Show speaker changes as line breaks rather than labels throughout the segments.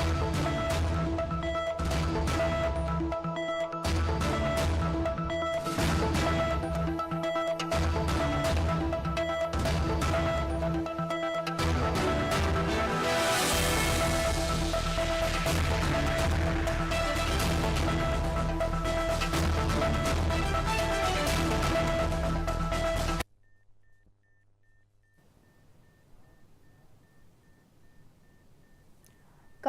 ఇక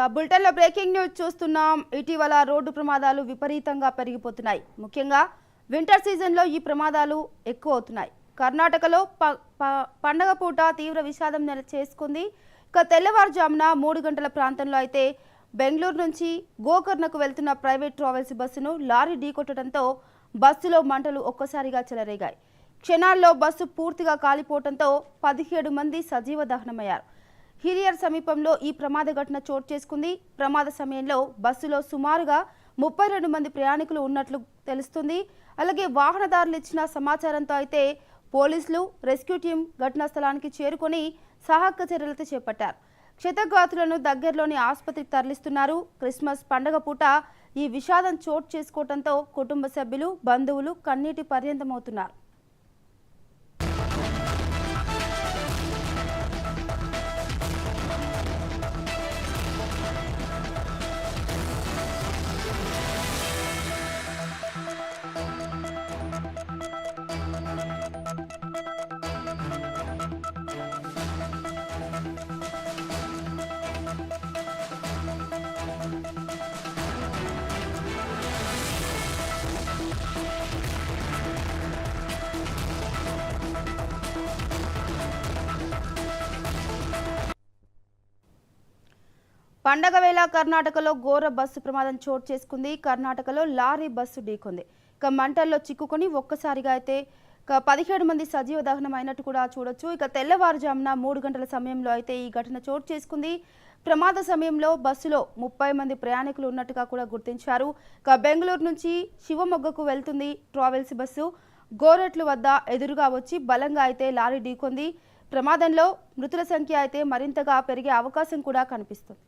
బులెటిన్లో breaking news చూస్తున్నాం. ఇటీవల రోడ్డు ప్రమాదాలు విపరీతంగా పెరిగిపోతున్నాయి. ముఖ్యంగా వింటర్ సీజన్లో ఈ ప్రమాదాలు ఎక్కువ అవుతున్నాయి. కర్ణాటకలో ప ప- పండగ పూట తీవ్ర విషాదం నెల చేసుకుంది. ఇక తెల్లవారుజామున మూడు గంటల ప్రాంతంలో అయితే బెంగళూరు నుంచి గోకర్ణకు వెళ్తున్న ప్రైవేట్ ట్రావెల్స్ బస్సును లారీ ఢీకొట్టడంతో బస్సులో మంటలు ఒక్కసారిగా చెలరేగాయి. క్షణాల్లో బస్సు పూర్తిగా కాలిపోవడంతో పదిహేడు మంది సజీవ దహనమయ్యారు. హిరియర్ సమీపంలో ఈ ప్రమాద ఘటన చోటు చేసుకుంది. ప్రమాద సమయంలో బస్సులో సుమారుగా ముప్పై రెండు మంది ప్రయాణికులు ఉన్నట్లు తెలుస్తుంది. అలాగే వాహనదారులు ఇచ్చిన సమాచారంతో అయితే పోలీసులు రెస్క్యూ టీం ఘటనా స్థలానికి చేరుకొని సహాయక చర్యలతో చేపట్టారు. క్షతగాతులను దగ్గరలోని ఆసుపత్రికి తరలిస్తున్నారు. క్రిస్మస్ పండగ పూట ఈ విషాదం చోటు చేసుకోవడంతో కుటుంబ సభ్యులు బంధువులు కన్నీటి పర్యంతమవుతున్నారు. పండగ వేళ కర్ణాటకలో ఘోర బస్సు ప్రమాదం చోటు చేసుకుంది. కర్ణాటకలో లారీ బస్సు ఢీకొంది. ఇక మంటల్లో చిక్కుకొని ఒక్కసారిగా అయితే ఇక పదిహేడు మంది సజీవ దహనం అయినట్టు కూడా చూడొచ్చు. ఇక తెల్లవారుజామున మూడు గంటల సమయంలో అయితే ఈ ఘటన చోటు చేసుకుంది. ప్రమాద సమయంలో బస్సులో ముప్పై మంది ప్రయాణికులు ఉన్నట్టుగా కూడా గుర్తించారు. ఇక బెంగళూరు నుంచి శివమొగ్గకు వెళ్తుంది ట్రావెల్స్ బస్సు. గోరెట్లు వద్ద ఎదురుగా వచ్చి బలంగా అయితే లారీ ఢీకొంది. ప్రమాదంలో మృతుల సంఖ్య అయితే మరింతగా పెరిగే అవకాశం కూడా కనిపిస్తుంది.